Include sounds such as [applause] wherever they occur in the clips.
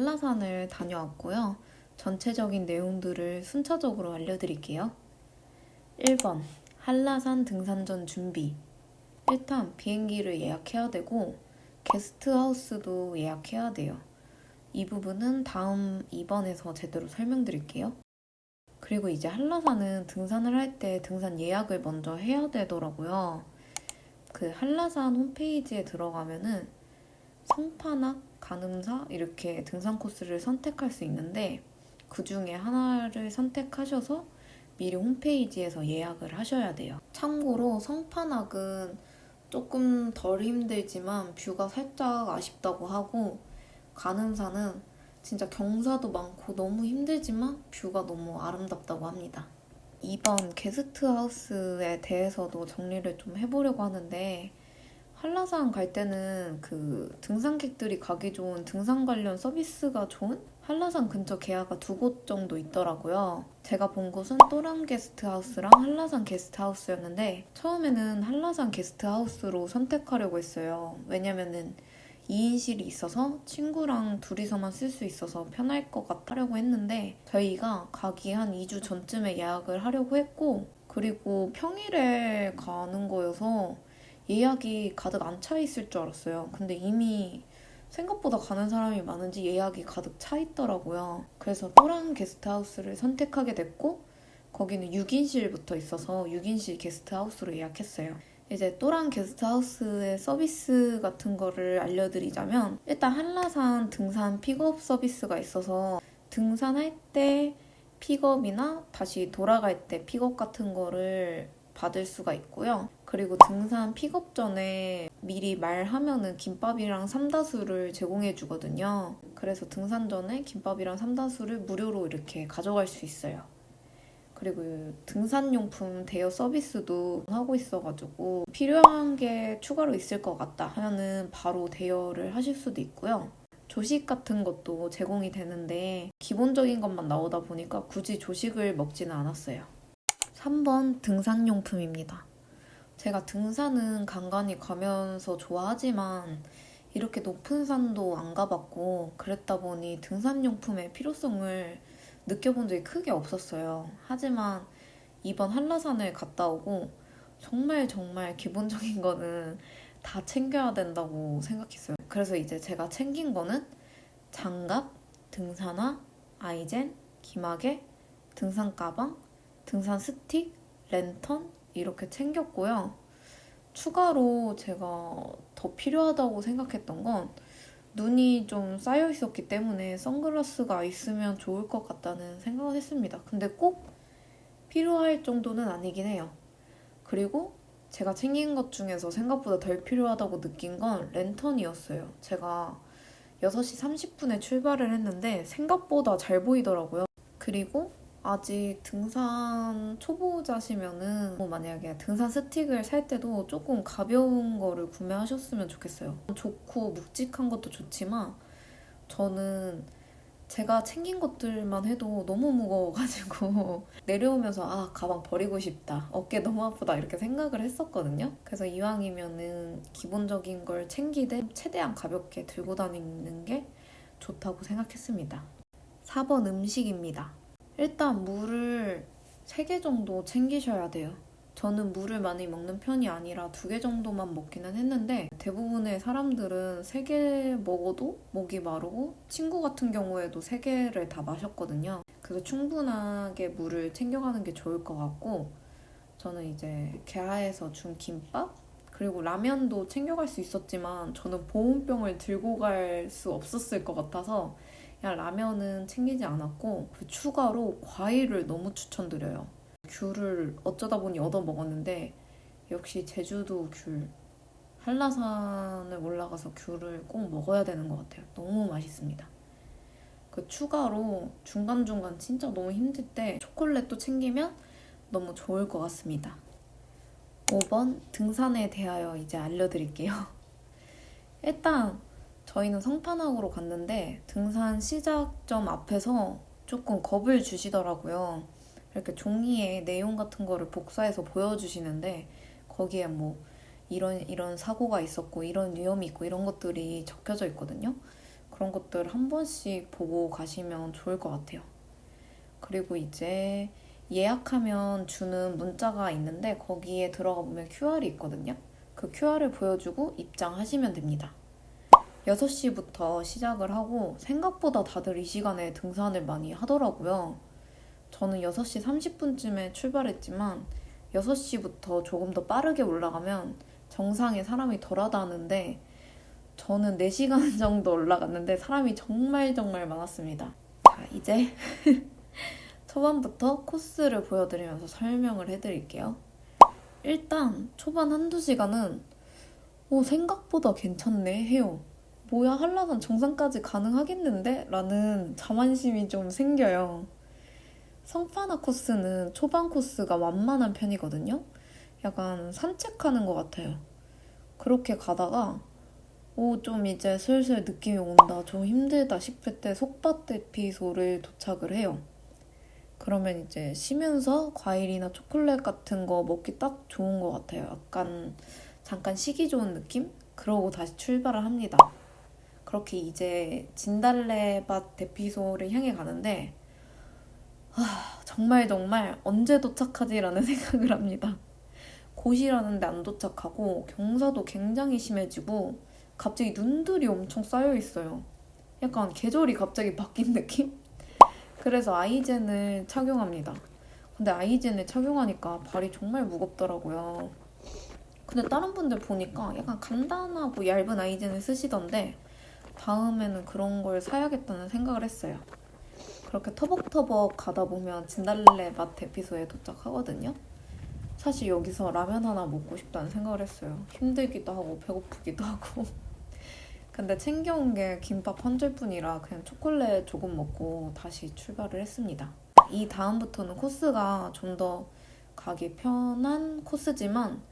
한라산을 다녀왔고요. 전체적인 내용들을 순차적으로 알려드릴게요. 1번, 한라산 등산 전 준비. 일단 비행기를 예약해야 되고, 게스트하우스도 예약해야 돼요. 이 부분은 다음 2번에서 제대로 설명드릴게요. 그리고 이제 한라산은 등산을 할 때 등산 예약을 먼저 해야 되더라고요. 그 한라산 홈페이지에 들어가면은 성판악, 가늠사 이렇게 등산 코스를 선택할 수 있는데 그 중에 하나를 선택하셔서 미리 홈페이지에서 예약을 하셔야 돼요. 참고로 성판악은 조금 덜 힘들지만 뷰가 살짝 아쉽다고 하고 가늠사는 진짜 경사도 많고 너무 힘들지만 뷰가 너무 아름답다고 합니다. 2번 게스트하우스에 대해서도 정리를 좀 해보려고 하는데 한라산 갈 때는 그 등산객들이 가기 좋은 등산 관련 서비스가 좋은 한라산 근처 계야가 두 곳 정도 있더라고요. 제가 본 곳은 또랑 게스트하우스랑 한라산 게스트하우스였는데 처음에는 한라산 게스트하우스로 선택하려고 했어요. 왜냐면은 2인실이 있어서 친구랑 둘이서만 쓸 수 있어서 편할 것 같다려고 했는데 저희가 가기 한 2주 전쯤에 예약을 하려고 했고 그리고 평일에 가는 거여서 예약이 가득 안 차 있을 줄 알았어요. 근데 이미 생각보다 가는 사람이 많은지 예약이 가득 차 있더라고요. 그래서 또랑 게스트하우스를 선택하게 됐고 거기는 6인실부터 있어서 6인실 게스트하우스로 예약했어요. 이제 또랑 게스트하우스의 서비스 같은 거를 알려드리자면 일단 한라산 등산 픽업 서비스가 있어서 등산할 때 픽업이나 다시 돌아갈 때 픽업 같은 거를 받을 수가 있고요. 그리고 등산 픽업 전에 미리 말하면은 김밥이랑 삼다수를 제공해 주거든요. 그래서 등산 전에 김밥이랑 삼다수를 무료로 이렇게 가져갈 수 있어요. 그리고 등산용품 대여 서비스도 하고 있어가지고 필요한 게 추가로 있을 것 같다 하면은 바로 대여를 하실 수도 있고요. 조식 같은 것도 제공이 되는데 기본적인 것만 나오다 보니까 굳이 조식을 먹지는 않았어요. 3번 등산용품입니다. 제가 등산은 간간히 가면서 좋아하지만 이렇게 높은 산도 안 가봤고 그랬다 보니 등산용품의 필요성을 느껴본 적이 크게 없었어요. 하지만 이번 한라산을 갔다 오고 정말 정말 기본적인 [laughs] 거는 다 챙겨야 된다고 생각했어요. 그래서 이제 제가 챙긴 거는 장갑, 등산화, 아이젠, 기마개, 등산 가방, 등산 스틱, 랜턴 이렇게 챙겼고요. 추가로 제가 더 필요하다고 생각했던 건 눈이 좀 쌓여 있었기 때문에 선글라스가 있으면 좋을 것 같다는 생각을 했습니다. 근데 꼭 필요할 정도는 아니긴 해요. 그리고 제가 챙긴 것 중에서 생각보다 덜 필요하다고 느낀 건 랜턴이었어요. 제가 6시 30분에 출발을 했는데 생각보다 잘 보이더라고요. 그리고 아직 등산 초보자시면은 뭐 만약에 등산 스틱을 살 때도 조금 가벼운 거를 구매하셨으면 좋겠어요. 좋고 묵직한 것도 좋지만 저는 제가 챙긴 것들만 해도 너무 무거워가지고 [laughs] 내려오면서 아 가방 버리고 싶다 어깨 너무 아프다 이렇게 생각을 했었거든요. 그래서 이왕이면은 기본적인 걸 챙기되 최대한 가볍게 들고 다니는 게 좋다고 생각했습니다. 4번 음식입니다 일단 물을 3개 정도 챙기셔야 돼요. 저는 물을 많이 먹는 편이 아니라 두 개 정도만 먹기는 했는데 대부분의 사람들은 3개 먹어도 목이 마르고 친구 같은 경우에도 3개를 다 마셨거든요. 그래서 충분하게 물을 챙겨가는 게 좋을 것 같고 저는 이제 개하에서 준 김밥 그리고 라면도 챙겨갈 수 있었지만 저는 보온병을 들고 갈 수 없었을 것 같아서 그냥 라면은 챙기지 않았고 그 추가로 과일을 너무 추천드려요. 귤을 어쩌다 보니 얻어 먹었는데 역시 제주도 귤 한라산을 올라가서 귤을 꼭 먹어야 되는 것 같아요. 너무 맛있습니다. 그 추가로 중간중간 진짜 너무 힘들 때 초콜릿도 챙기면 너무 좋을 것 같습니다. 5번 등산에 대하여 이제 알려드릴게요. [laughs] 일단 저희는 성판악으로 갔는데 등산 시작점 앞에서 조금 겁을 주시더라고요. 이렇게 종이에 내용 같은 거를 복사해서 보여주시는데 거기에 뭐 이런 이런 사고가 있었고 이런 위험이 있고 이런 것들이 적혀져 있거든요. 그런 것들 한 번씩 보고 가시면 좋을 것 같아요. 그리고 이제 예약하면 주는 문자가 있는데 거기에 들어가 보면 QR이 있거든요. 그 QR을 보여주고 입장하시면 됩니다. 6시부터 시작을 하고 생각보다 다들 이 시간에 등산을 많이 하더라고요. 저는 6시 30분쯤에 출발했지만 6시부터 조금 더 빠르게 올라가면 정상에 사람이 덜하다는데 저는 4시간 [laughs] 정도 올라갔는데 사람이 정말 정말 많았습니다. 자, 이제 [laughs] 초반부터 코스를 보여드리면서 설명을 해드릴게요. 일단 초반 한두 시간은 오, 생각보다 괜찮네 해요. 뭐야, 한라산 정상까지 가능하겠는데? 라는 자만심이 좀 생겨요. 성파나 코스는 초반 코스가 완만한 편이거든요. 약간 산책하는 것 같아요. 그렇게 가다가 오, 좀 이제 슬슬 느낌이 온다, 좀 힘들다 싶을 때 속밭대피소를 도착을 해요. 그러면 이제 쉬면서 과일이나 초콜릿 같은 거 먹기 딱 좋은 것 같아요. 약간 잠깐 쉬기 좋은 느낌? 그러고 다시 출발을 합니다. 그렇게 이제 진달래밭 대피소를 향해 가는데 아, 정말 정말 언제 도착하지라는 [laughs] 생각을 합니다. 곧이라는데 안 도착하고 경사도 굉장히 심해지고 갑자기 눈들이 엄청 쌓여 있어요. 약간 계절이 갑자기 바뀐 느낌? 그래서 아이젠을 착용합니다. 근데 아이젠을 착용하니까 발이 정말 무겁더라고요. 근데 다른 분들 보니까 약간 간단하고 얇은 아이젠을 쓰시던데 다음에는 그런 걸 사야겠다는 생각을 했어요. 그렇게 터벅터벅 가다 보면 진달래 맛 대피소에 도착하거든요. 사실 여기서 라면 하나 먹고 싶다는 생각을 했어요. 힘들기도 하고 배고프기도 하고. [laughs] 근데 챙겨온 게 김밥 한 줄뿐이라 그냥 초콜릿 조금 먹고 다시 출발을 했습니다. 이 다음부터는 코스가 좀 더 가기 편한 코스지만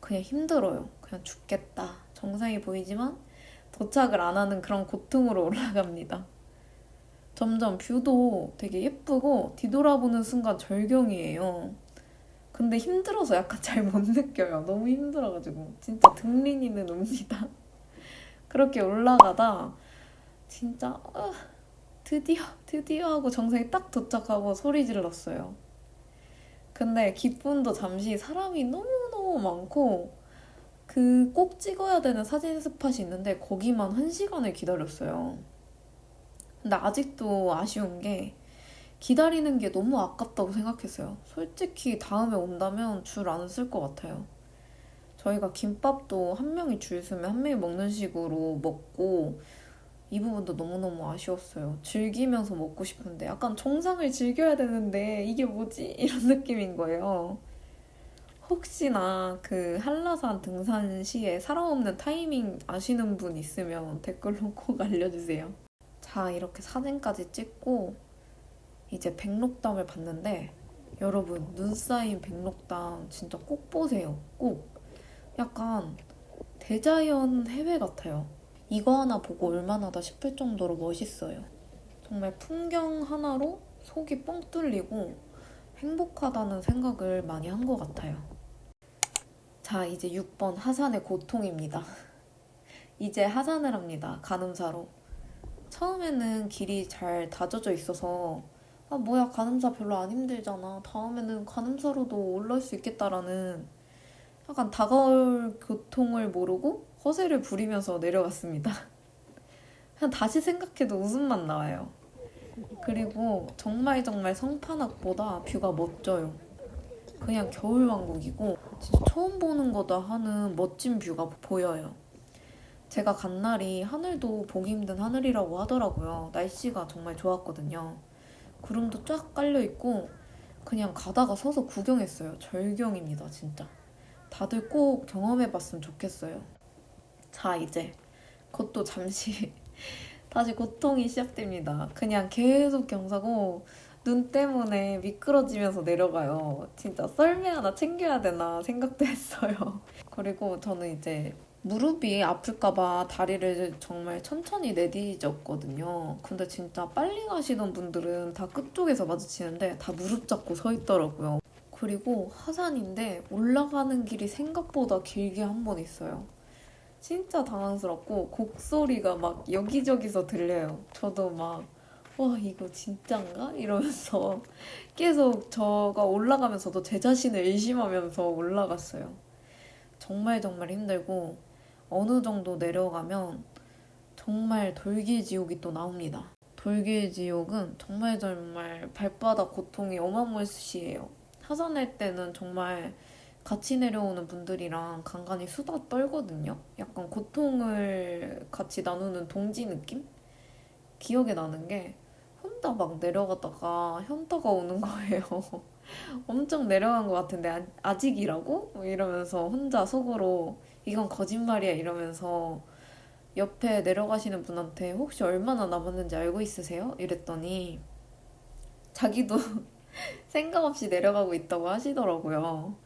그냥 힘들어요. 그냥 죽겠다. 정상이 보이지만 도착을 안 하는 그런 고통으로 올라갑니다. 점점 뷰도 되게 예쁘고 뒤돌아보는 순간 절경이에요. 근데 힘들어서 약간 [laughs] 잘 못 느껴요. 너무 힘들어가지고. 진짜 등린이는 옵니다. [laughs] 그렇게 올라가다 진짜 어, 드디어 드디어 하고 정상에 딱 도착하고 소리 질렀어요. 근데 기쁨도 잠시 사람이 너무너무 많고 그 꼭 찍어야 되는 사진 스팟이 있는데 거기만 한 시간을 기다렸어요. 근데 아직도 아쉬운 게 기다리는 게 너무 아깝다고 생각했어요. 솔직히 다음에 온다면 줄 안 쓸 것 같아요. 저희가 김밥도 한 명이 줄 서면 한 명이 먹는 식으로 먹고 이 부분도 너무너무 아쉬웠어요. 즐기면서 먹고 싶은데 약간 정상을 즐겨야 되는데 이게 뭐지? 이런 느낌인 거예요. 혹시나 그 한라산 등산 시에 사람 없는 타이밍 아시는 분 있으면 댓글로 [laughs] 꼭 알려주세요. 자, 이렇게 사진까지 찍고 이제 백록담을 봤는데 여러분 눈 쌓인 백록담 진짜 꼭 보세요. 꼭. 약간 대자연 해외 같아요. 이거 하나 보고 얼마나다 싶을 정도로 멋있어요. 정말 풍경 하나로 속이 뻥 뚫리고 행복하다는 생각을 많이 한 것 같아요. 자, 이제 6번 하산의 고통입니다. [laughs] 이제 하산을 합니다. 가늠사로. 처음에는 길이 잘 다져져 있어서 아, 뭐야, 가늠사 별로 안 힘들잖아. 다음에는 가늠사로도 올라올 수 있겠다라는 약간 다가올 고통을 모르고 허세를 부리면서 내려갔습니다. [laughs] 그냥 다시 생각해도 웃음만 나와요. 그리고 정말 정말 성판악보다 뷰가 멋져요. 그냥 겨울왕국이고 진짜 처음 보는 거다 하는 멋진 뷰가 보여요. 제가 간 날이 하늘도 보기 힘든 하늘이라고 하더라고요. 날씨가 정말 좋았거든요. 구름도 쫙 깔려 있고 그냥 가다가 서서 구경했어요. 절경입니다, 진짜. 다들 꼭 경험해 봤으면 좋겠어요. 자, 이제 그것도 잠시 [laughs] 다시 고통이 시작됩니다. 그냥 계속 경사고 눈 때문에 미끄러지면서 내려가요. 진짜 썰매 하나 챙겨야 되나 생각도 했어요. [laughs] 그리고 저는 이제 무릎이 아플까봐 다리를 정말 천천히 내디뎠거든요. 근데 진짜 빨리 가시던 분들은 다 끝쪽에서 마주치는데 다 무릎 잡고 서 있더라고요. 그리고 하산인데 올라가는 길이 생각보다 길게 한 번 있어요. 진짜 당황스럽고 곡소리가 막 여기저기서 들려요. 저도 막, 와, 이거 진짠가? 이러면서 [laughs] 계속 저가 올라가면서도 제 자신을 의심하면서 올라갔어요. 정말 정말 힘들고, 어느 정도 내려가면 정말 돌길 지옥이 또 나옵니다. 돌길 지옥은 정말 정말 발바닥 고통이 어마무시해요. 하산할 때는 정말 같이 내려오는 분들이랑 간간히 수다 떨거든요. 약간 고통을 같이 나누는 동지 느낌? 기억에 나는 게 혼자 막 내려가다가 현타가 오는 거예요. [laughs] 엄청 내려간 것 같은데 아- 아직이라고? 뭐 이러면서 혼자 속으로 이건 거짓말이야 이러면서 옆에 내려가시는 분한테 혹시 얼마나 남았는지 알고 있으세요? 이랬더니 자기도 [laughs] 생각 없이 내려가고 있다고 하시더라고요.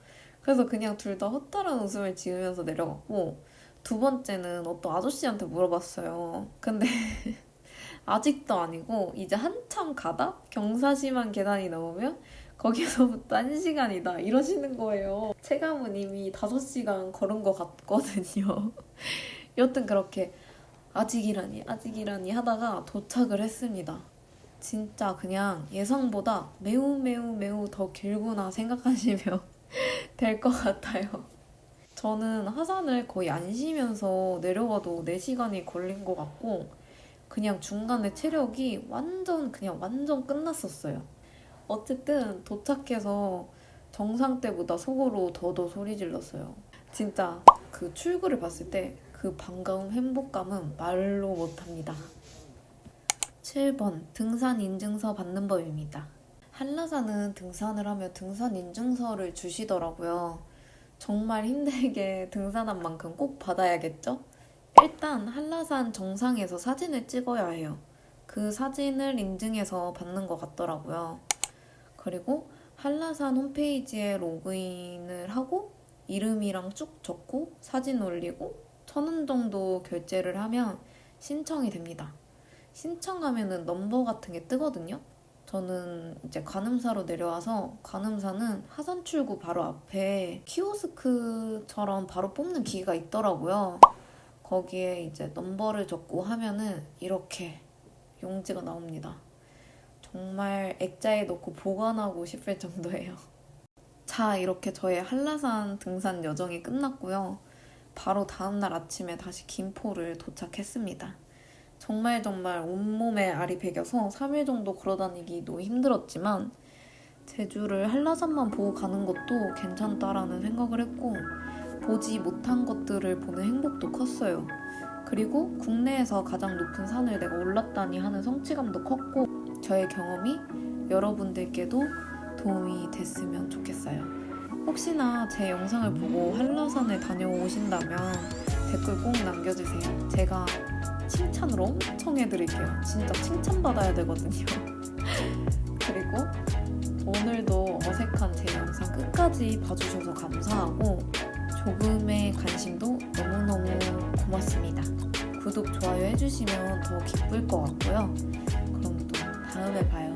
그래서 그냥 둘 다 허탈한 웃음을 지으면서 내려갔고 두 번째는 어떤 아저씨한테 물어봤어요. 근데 [laughs] 아직도 아니고 이제 한참 가다 경사심한 계단이 나오면 거기서부터 한 시간이다 이러시는 거예요. 체감은 이미 다섯 시간 걸은 것 같거든요. [laughs] 여튼 그렇게 아직이라니 아직이라니 하다가 도착을 했습니다. 진짜 그냥 예상보다 매우 매우 매우 더 길구나 생각하시면 [laughs] 될 것 같아요. 저는 하산을 거의 안 쉬면서 내려가도 4시간이 걸린 것 같고 그냥 중간에 체력이 완전 그냥 완전 끝났었어요. 어쨌든 도착해서 정상 때보다 속으로 더더 소리 질렀어요. 진짜 그 출구를 봤을 때 그 반가움 행복감은 말로 못합니다. 7번 등산 인증서 받는 법입니다. 한라산은 등산을 하면 등산 인증서를 주시더라고요. 정말 힘들게 [laughs] 등산한 만큼 꼭 받아야겠죠? 일단 한라산 정상에서 사진을 찍어야 해요. 그 사진을 인증해서 받는 것 같더라고요. 그리고 한라산 홈페이지에 로그인을 하고 이름이랑 쭉 적고 사진 올리고 천 원 정도 결제를 하면 신청이 됩니다. 신청하면은 넘버 같은 게 뜨거든요. 저는 이제 관음사로 내려와서 관음사는 하산 출구 바로 앞에 키오스크처럼 바로 뽑는 기계가 있더라고요. 거기에 이제 넘버를 적고 하면은 이렇게 용지가 나옵니다. 정말 액자에 넣고 보관하고 싶을 정도예요. [laughs] 자, 이렇게 저의 한라산 등산 여정이 끝났고요. 바로 다음날 아침에 다시 김포를 도착했습니다. 정말 정말 온몸에 알이 배겨서 3일 정도 걸어다니기도 힘들었지만 제주를 한라산만 보고 가는 것도 괜찮다라는 생각을 했고 보지 못한 것들을 보는 행복도 컸어요. 그리고 국내에서 가장 높은 산을 내가 올랐다니 하는 성취감도 컸고 저의 경험이 여러분들께도 도움이 됐으면 좋겠어요. 혹시나 제 영상을 보고 한라산을 다녀오신다면 댓글 꼭 남겨주세요. 제가 칭찬을 엄청 해드릴게요. 진짜 칭찬받아야 되거든요. [laughs] 그리고 오늘도 어색한 제 영상 끝까지 봐주셔서 감사하고 조금의 관심도 너무너무 고맙습니다. 구독, 좋아요 해주시면 더 기쁠 것 같고요. 그럼 또 다음에 봐요.